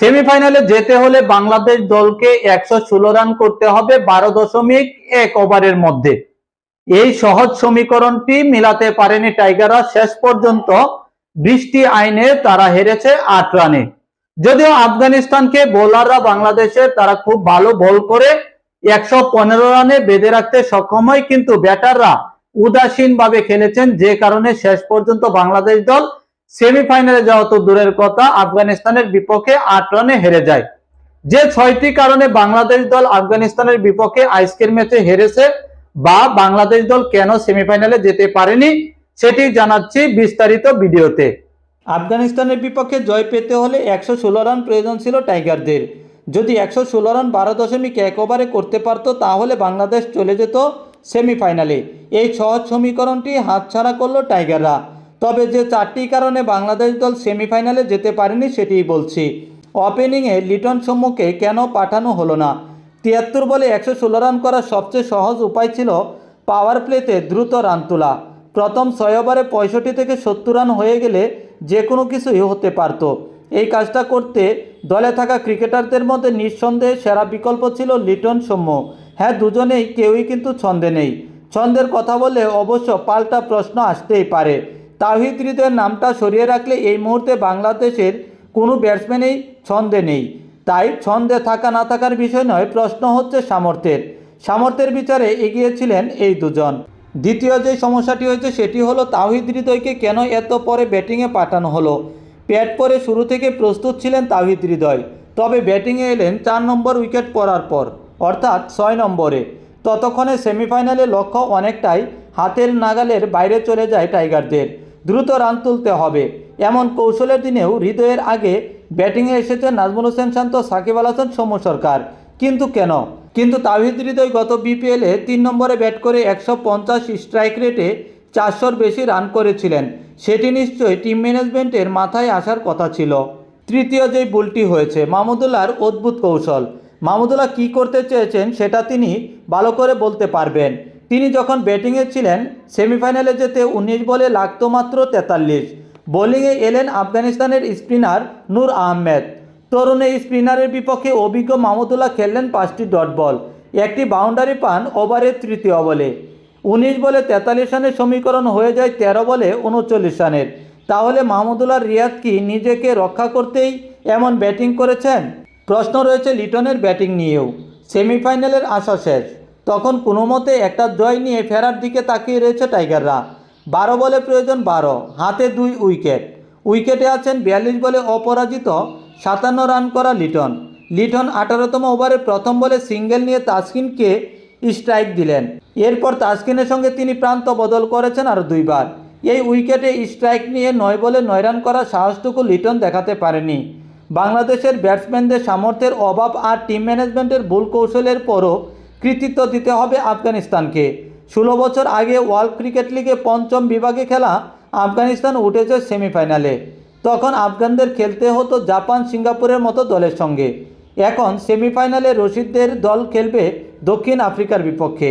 সেমিফাইনালে যেতে হলে বাংলাদেশ দলকে একশো ষোলো রান করতে হবে বারো দশমিক এক ওভারের মধ্যে। এই সহজ সমীকরণটি মিলাতে পারেনি টাইগাররা। শেষ পর্যন্ত বৃষ্টি আইনে তারা হেরেছে আট রানে। যদিও আফগানিস্তানকে বোলাররা বাংলাদেশে তারা খুব ভালো বল করে একশো পনেরো রানে বেঁধে রাখতে সক্ষম হয়, কিন্তু ব্যাটাররা উদাসীন ভাবে খেলেছেন। যে কারণে শেষ পর্যন্ত বাংলাদেশ দল সেমিফাইনালে যাওয়া তো দূরের কথা, আফগানিস্তানের বিপক্ষে আট রানে হেরে যায়। যে ছয়টি কারণে বাংলাদেশ দল আফগানিস্তানের বিপক্ষে আজকের ম্যাচে হেরেছে বা বাংলাদেশ দল কেন সেমিফাইনালে যেতে পারেনি, সেটি জানাচ্ছি বিস্তারিত ভিডিওতে। আফগানিস্তানের বিপক্ষে জয় পেতে হলে একশো ষোলো রান প্রয়োজন ছিল টাইগারদের। যদি একশো ষোলো রান বারো দশমিক এক ওভারে করতে পারত, তাহলে বাংলাদেশ চলে যেত সেমিফাইনালে। এই সহজ সমীকরণটি হাতছাড়া করল টাইগাররা। তবে যে চারটি কারণে বাংলাদেশ দল সেমিফাইনালে যেতে পারেনি সেটিই বলছি। ওপেনিংয়ে লিটন সম্মুখে কেন পাঠানো হলো না? তিয়াত্তর বলে একশো ষোলো রান করার সবচেয়ে সহজ উপায় ছিল পাওয়ার প্লেতে দ্রুত রান তোলা। প্রথম ছয় ওভারে পঁয়ষট্টি থেকে সত্তর রান হয়ে গেলে যে কোনো কিছুই হতে পারত। এই কাজটা করতে দলে থাকা ক্রিকেটারদের মধ্যে নিঃসন্দেহে সেরা বিকল্প ছিল লিটন সৌম্য হ্যাঁ দুজনেই কেউই কিন্তু ছন্দে নেই। ছন্দের কথা বলে অবশ্য পাল্টা প্রশ্ন আসতেই পারে। তাহিদ হৃদয়ের নামটা সরিয়ে রাখলে এই মুহূর্তে বাংলাদেশের কোনো ব্যাটসম্যানই ছন্দে নেই। তাই ছন্দে থাকা না থাকার বিষয় নয়, প্রশ্ন হচ্ছে সামর্থ্যের। সামর্থ্যের বিচারে এগিয়েছিলেন এই দুজন। দ্বিতীয় যে সমস্যাটি হয়েছে সেটি হলো তাহিদ হৃদয়কে কেন এত পরে ব্যাটিংয়ে পাঠানো হলো? প্যাট পরে শুরু থেকে প্রস্তুত ছিলেন তাহিদ হৃদয়, তবে ব্যাটিংয়ে এলেন চার নম্বর উইকেট পড়ার পর, অর্থাৎ ছয় নম্বরে। ততক্ষণে সেমিফাইনালে লক্ষ্য অনেকটাই হাতের নাগালের বাইরে চলে যায় টাইগারদের। দ্রুত রান তুলতে হবে। এমন কৌশলের দিনেও হৃদয়ের আগে ব্যাটিংয়ে এসেছেন নাজমুল হোসেন শান্ত, সাকিব আল হাসান, সৌম্য সরকার। কিন্তু কেন? কিন্তু তাহিদ হৃদয় গত বিপিএলে তিন নম্বরে ব্যাট করে একশো পঞ্চাশ স্ট্রাইক রেটে চারশোর বেশি রান করেছিলেন। সেটি নিশ্চয়ই টিম ম্যানেজমেন্টের মাথায় আসার কথা ছিল। তৃতীয় যেই ভুলটি হয়েছে, মাহমুদুল্লাহর অদ্ভুত কৌশল। মাহমুদুল্লাহ কী করতে চেয়েছেন সেটা তিনি ভালো করে বলতে পারবেন। তিনি যখন ব্যাটিংয়ে ছিলেন, সেমিফাইনালে যেতে উনিশ বলে লাগতো মাত্র তেতাল্লিশ। বোলিংয়ে এলেন আফগানিস্তানের স্পিনার নূর আহমেদ। তরুণ স্পিনারের বিপক্ষে অভিজ্ঞ মাহমুদুল্লাহ খেললেন পাঁচটি ডট বল, একটি বাউন্ডারি পান ওভারের তৃতীয় বলে। উনিশ বলে তেতাল্লিশ রানের সমীকরণ হয়ে যায় তেরো বলে উনচল্লিশ রানের। তাহলে মাহমুদুল্লাহ রিয়াদ কি নিজেকে রক্ষা করতেই এমন ব্যাটিং করেছেন? প্রশ্ন রয়েছে লিটনের ব্যাটিং নিয়েও। সেমিফাইনালের আশা শেষ। তখন কোনো মতে একটা জয় নিয়ে ফেরার দিকে তাকিয়ে রয়েছে টাইগাররা। বারো বলে প্রয়োজন বারো, হাতে দুই উইকেট। উইকেটে আছেন বিয়াল্লিশ বলে অপরাজিত সাতান্ন রান করা লিটন। লিটন আঠারোতম ওভারে প্রথম বলে সিঙ্গেল নিয়ে তাসকিনকে স্ট্রাইক দিলেন। এরপর তাসকিনের সঙ্গে তিনি প্রান্ত বদল করেছেন আরও দুইবার। এই উইকেটে স্ট্রাইক নিয়ে নয় বলে নয় রান করার সাহসটুকু লিটন দেখাতে পারেনি। বাংলাদেশের ব্যাটসম্যানদের সামর্থ্যের অভাব আর টিম ম্যানেজমেন্টের ভুল কৌশলের পরও কৃতিত্ব দিতে হবে আফগানিস্তানকে। ষোলো বছর আগে ওয়ার্ল্ড ক্রিকেট লিগে পঞ্চম বিভাগে খেলা আফগানিস্তান উঠেছে সেমিফাইনালে। তখন আফগানদের খেলতে হতো জাপান, সিঙ্গাপুরের মতো দলের সঙ্গে। এখন সেমিফাইনালে রশিদদের দল খেলবে দক্ষিণ আফ্রিকার বিপক্ষে।